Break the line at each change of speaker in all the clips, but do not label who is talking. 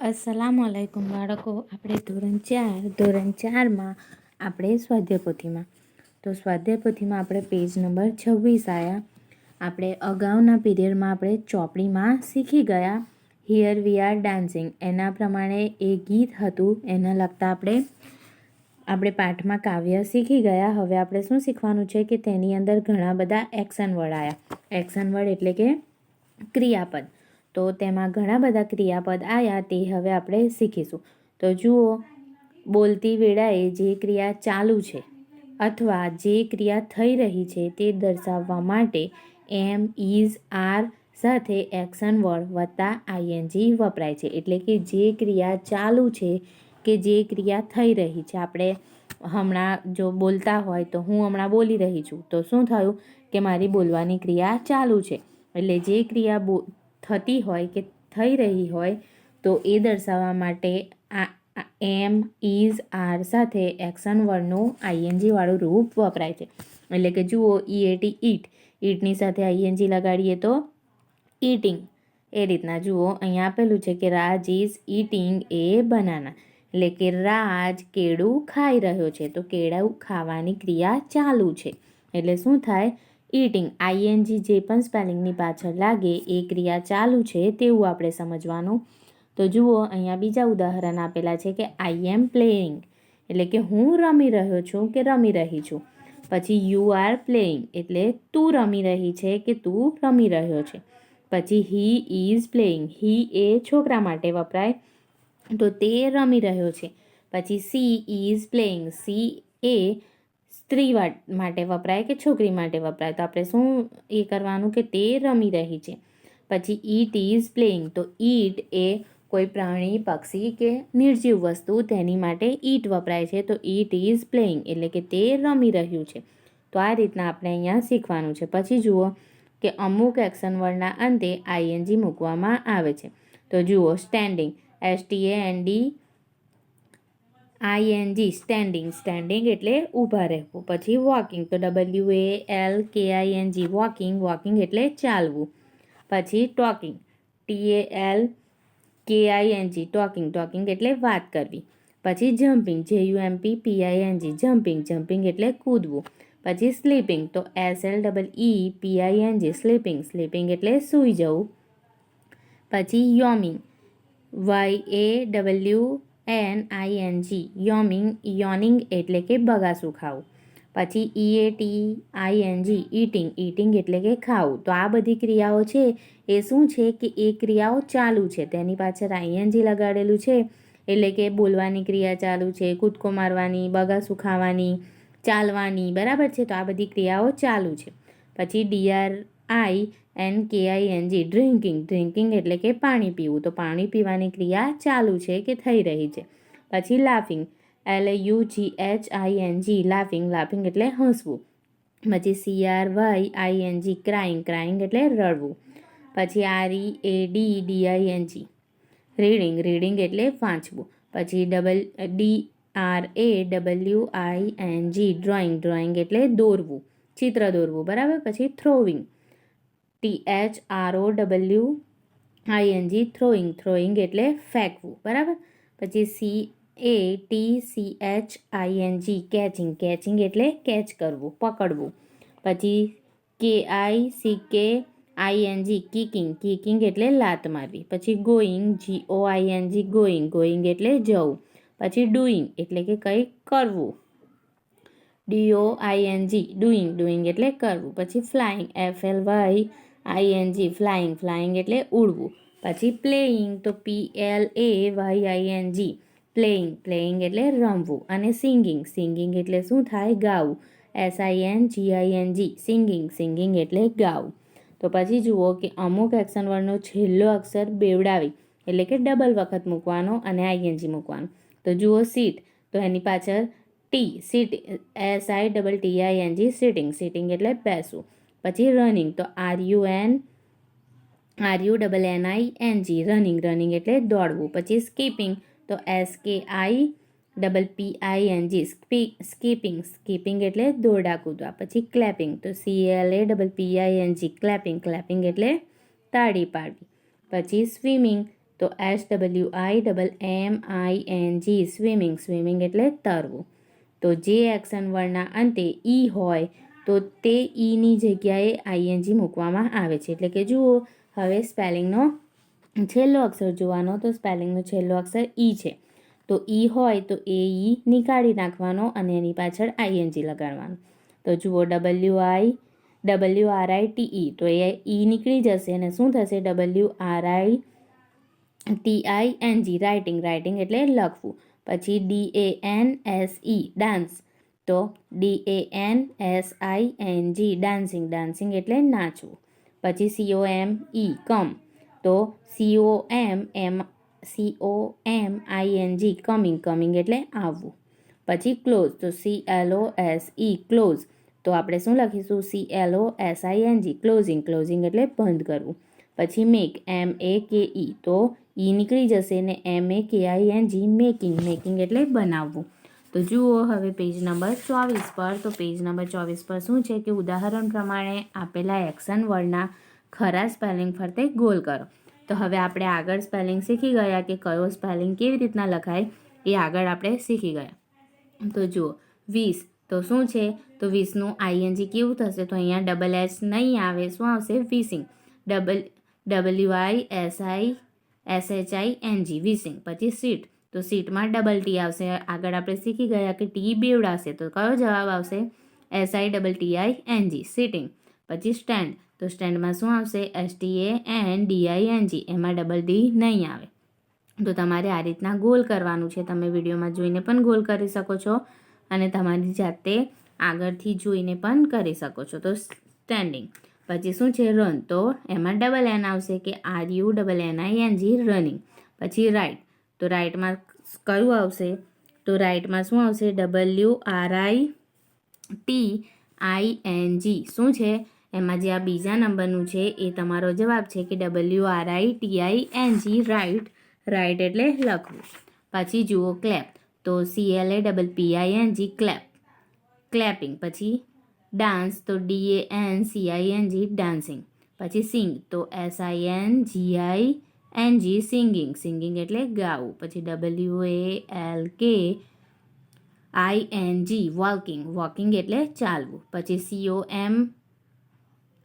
અસલામ આલૈકુમ બાળકો. આપણે ધોરણ ચાર, ધોરણ ચારમાં આપણે સ્વાધ્યાય પોથીમાં તો સ્વાધ્યાય આપણે પેજ નંબર છવ્વીસ આવ્યા આપણે અગાઉના પીરિયડમાં આપણે ચોપડીમાં શીખી ગયા. હિયર વી આર ડાન્સિંગ એના પ્રમાણે એ ગીત હતું. એના લગતા આપણે આપણે પાઠમાં કાવ્ય શીખી ગયા. હવે આપણે શું શીખવાનું છે કે તેની અંદર ઘણા બધા એક્શન વર્ડ આવ્યા એક્શન વર્ડ એટલે કે ક્રિયાપદ. તો તેમાં ઘણા બધા ક્રિયાપદ આવ્યા તે હવે આપણે શીખીશું. તો જુઓ, બોલતી વેળાએ જે ક્રિયા ચાલુ છે અથવા જે ક્રિયા થઈ રહી છે તે દર્શાવવા માટે એમ ઇઝ આર સાથે એક્શન વર્ડ વત્તા આઈએનજી વપરાય છે. એટલે કે જે ક્રિયા ચાલુ છે કે જે ક્રિયા થઈ રહી છે. આપણે હમણાં જો બોલતા હોય તો હું હમણાં બોલી રહી છું. તો શું થયું કે મારી બોલવાની ક્રિયા ચાલુ છે. એટલે જે ક્રિયા થતી હોય કે થઈ રહી હોય, તો એ દર્શાવવા માટે આ એમ ઇઝ આર સાથે એક્શન વર્ડનું આઈએનજીવાળું રૂપ વપરાય છે. એટલે કે જુઓ ઈએટી ઈટ. ઈટની સાથે આઈએનજી લગાડીએ તો ઈટિંગ. એ રીતના જુઓ, અહીંયા આપેલું છે કે Raj is eating a banana. એટલે કે રાજ કેળું ખાઈ રહ્યો છે. તો કેળું ખાવાની ક્રિયા ચાલુ છે. એટલે શું થાય? ઈટિંગ આઈએનજી જે પણ સ્પેલિંગની પાછળ લાગે, એ ક્રિયા ચાલુ છે તેવું આપણે સમજવાનું. તો જુઓ, અહીંયા બીજા ઉદાહરણ આપેલા છે કે આઈ એમ પ્લેઇંગ એટલે કે હું રમી રહ્યો છું કે રમી રહી છું. પછી યુ આર પ્લેઇંગ એટલે તું રમી રહી છે કે તું રમી રહ્યો છે. પછી હી ઇઝ પ્લેઇંગ હી એ છોકરા માટે વપરાય. તો તે રમી રહ્યો છે. પછી સી ઇઝ પ્લેઇંગ સી એ સ્ત્રી માટે વપરાય કે છોકરી માટે વપરાય? તો આપણે શું એ કરવાનું કે તે રમી રહી છે. પછી ઈટ ઇઝ પ્લેઇંગ. તો ઈટ એ કોઈ પ્રાણી, પક્ષી કે નિર્જીવ વસ્તુ તેની માટે ઈટ વપરાય છે. તો ઈટ ઇઝ પ્લેઇંગ એટલે કે તે રમી રહ્યું છે. તો આ રીતના આપણે અહીંયા શીખવાનું છે. પછી જુઓ કે અમુક એક્શન વર્ડના અંતે આઈએનજી મૂકવામાં આવે છે. તો જુઓ standing S T A N D ING standing standing એટલે ઊભા રહેવું. પછી વોકિંગ તો W A L K I N G walking walking એટલે ચાલવું. પછી talking T A L K I N G talking talking એટલે વાત કરવી. પછી jumping J U M P P I N G jumping jumping એટલે કૂદવું. પછી સ્લીપિંગ તો S L double E P I N G sleeping sleeping એટલે સૂઈ જવું. પછી yawning Y A W N I N G yawning yawning એટલે કે બગાસું ખાવું. પછી E A T I N G eating eating એટલે કે ખાવું. તો આ બધી ક્રિયાઓ છે એ શું છે કે એ ક્રિયાઓ ચાલુ છે. તેની પાછળ આઈએનજી લગાડેલું છે એટલે કે બોલવાની ક્રિયા ચાલુ છે, કૂદકો મારવાની, બગાસું ખાવાની, ચાલવાની, બરાબર છે? તો આ બધી ક્રિયાઓ ચાલુ છે. પછી DR I N K I N G drinking drinking એટલે કે પાણી પીવું. તો પાણી પીવાની ક્રિયા ચાલુ છે કે થઈ રહી છે? પછી laughing L U G H I N G laughing laughing એટલે હસવું. પછી C R Y I N G crying crying એટલે રડવું. પછી R E A D D I N G reading reading એટલે વાંચવું. પછી double D R A W I N G drawing drawing એટલે દોરવું. ચિત્ર દોરવું, બરાબર? પછી throwing T H R O W ING throwing throwing એટલે ફેંકવું, બરાબર? પછી C A T C H ING catching catching એટલે કેચ કરવું, પકડવું. પછી કે આઈ સી કે આઈએનજી કીકિંગ કીકિંગ એટલે લાત મારવી. પછી going G O ING going going એટલે જવું. પછી ડુઈંગ એટલે કે કંઈક કરવું. ડીઓ આઈએનજી ડુઈંગ ડુઈંગ એટલે કરવું. પછી flying F L Y ING flying flying એટલે ઉડવું. પછી પ્લેઇંગ તો P L A Y ING playing playing એટલે રમવું અને સિંગિંગ સિંગિંગ એટલે શું થાય? ગાવું. S I G I singing singing એટલે ગાવું. તો પછી જુઓ કે અમુક એક્શન વર્ડનો છેલ્લો અક્ષર બેવડાવી, એટલે કે ડબલ વખત મૂકવાનો અને આઈએનજી મૂકવાનો. તો જુઓ સીટ તો એની પાછળ T sit S I double T I N G sitting sitting એટલે બેસવું. પછી રનિંગ તો R U N R U double N I N G running running એટલે દોડવું. પછી સ્કીપિંગ તો S K I double P I N G skipping skipping એટલે દોરડા કૂદવા. પછી ક્લેપિંગ તો C L A double P I N G clapping clapping એટલે તાળી પાડવી. પછી સ્વિમિંગ તો S W I double M I N G swimming swimming એટલે તરવું. તો જે એક્શન વર્ડના અંતે ઈ હોય તો તે ઈની જગ્યાએ આઈએનજી મૂકવામાં આવે છે. એટલે કે જુઓ, હવે સ્પેલિંગનો છેલ્લો અક્ષર જોવાનો તો સ્પેલિંગનો છેલ્લો અક્ષર ઈ છે. તો ઈ હોય તો એ ઈ નીકાળી નાખવાનો અને એની પાછળ આઈએનજી લગાડવાનો. તો જુઓ W I W R I T E તો એ ઈ નીકળી જશે અને શું થશે? W R I T I N G writing writing એટલે લખવું. પછી D A N S E dance તો D A N S I N G dancing dancing એટલે નાચવું. પછી C O M E come તો C O M M C O M I N G coming coming એટલે આવવું. પછી close તો C L O S E close તો આપણે શું લખીશું? C L O S I N G closing closing એટલે બંધ કરવું. પછી મેક એમ એ કે ઈ તો ઈ નીકળી જશે ને M A K I N G making making એટલે બનાવવું. તો જુઓ હવે પેજ નંબર ચોવીસ પર. તો પેજ નંબર ચોવીસ પર શું છે કે ઉદાહરણ પ્રમાણે આપેલા એક્શન વર્ડના ખરા સ્પેલિંગ ફરતે ગોલ કરો. તો હવે આપણે આગળ સ્પેલિંગ શીખી ગયા કે કયો સ્પેલિંગ કેવી રીતના લખાય એ આગળ આપણે શીખી ગયા. તો જુઓ, વીસ. તો શું છે? તો વીસનું આઈએનજી કેવું થશે? તો અહીંયા ડબલ એચ નહીં આવે. શું આવશે? Wishing. Double, W I S I, S H I, N G. પછી સીટ તો સીટમાં ડબલ ટી આવશે. આગળ આપણે શીખી ગયા કે ટી બેવડાશે તો કયો જવાબ આવશે? S I double T I N G sitting પછી સ્ટેન્ડ તો સ્ટેન્ડમાં શું આવશે? S T A N D I N G એમાં ડબલ ડી નહીં આવે. તો તમારે આ રીતના ગોલ કરવાનું છે. તમે વિડીયોમાં જોઈને પણ ગોલ કરી શકો છો અને તમારી જાતે આગળથી જોઈને પણ કરી શકો છો. તો સ્ટેન્ડિંગ પછી શું છે? રન તો એમાં ડબલ એન આવશે કે R U double N I N G running પછી રાઈટ તો રાઈટમાં કયું આવશે તો રાઈટમાં શું આવશે W R I T I N G શું છે? એમાં જે આ બીજા નંબરનું છે, એ તમારો જવાબ છે કે W R I T I N G write write એટલે લખવું. પછી જુઓ ક્લેપ તો C L A double P I N G clap clapping પછી ડાન્સ તો D A N C I N G dancing પછી સિંગ તો S I N G I N G singing singing એટલે ગાવું. પછી W A L K I N G walking walking એટલે ચાલવું. પછી CO M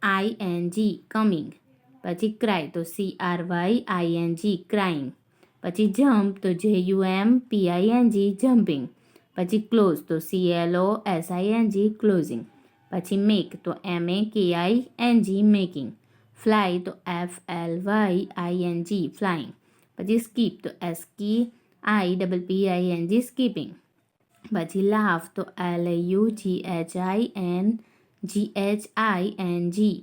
I N G coming પછી cry તો C R Y I N G crying પછી jump તો J U M P I N G jumping પછી close તો C L O S I N G closing પછી make તો M A K I N G making fly તો F L Y I N G flying પછી skip તો S K I double P I N G skipping પછી laugh તો L A U G H I N G H I N G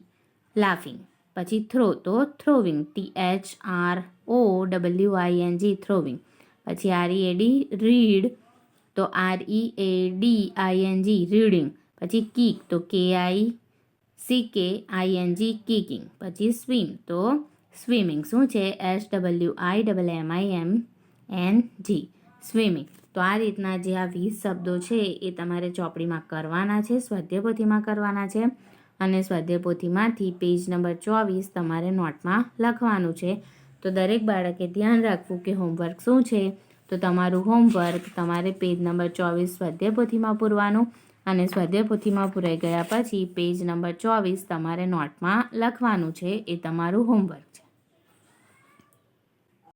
laughing પછી throw તો throwing T H R O W I N G throwing પછી R E A D read તો R E A D I N G reading પછી kick તો K I C કે I N જી કીકિંગ પછી swim તો swimming શું છે? S W I double M I M N G swimming તો આ રીતના જે આ વીસ શબ્દો છે એ તમારે ચોપડીમાં કરવાના છે સ્વાધ્યાયપોથીમાં કરવાના છે અને સ્વાધ્યાયપોથીમાંથી પેજ નંબર ચોવીસ તમારે નોટમાં લખવાનું છે. તો દરેક બાળકે ધ્યાન રાખવું કે હોમવર્ક શું છે? તો તમારું હોમવર્ક તમારે પેજ નંબર ચોવીસ સ્વાધ્યાયપોથીમાં પૂરવાનું. અને સ્વાધ્યાયપોથીમાં પૂરાઈ ગયા પછી પેજ નંબર ચોવીસ તમારે નોટમાં લખવાનું છે એ તમારું હોમવર્ક છે.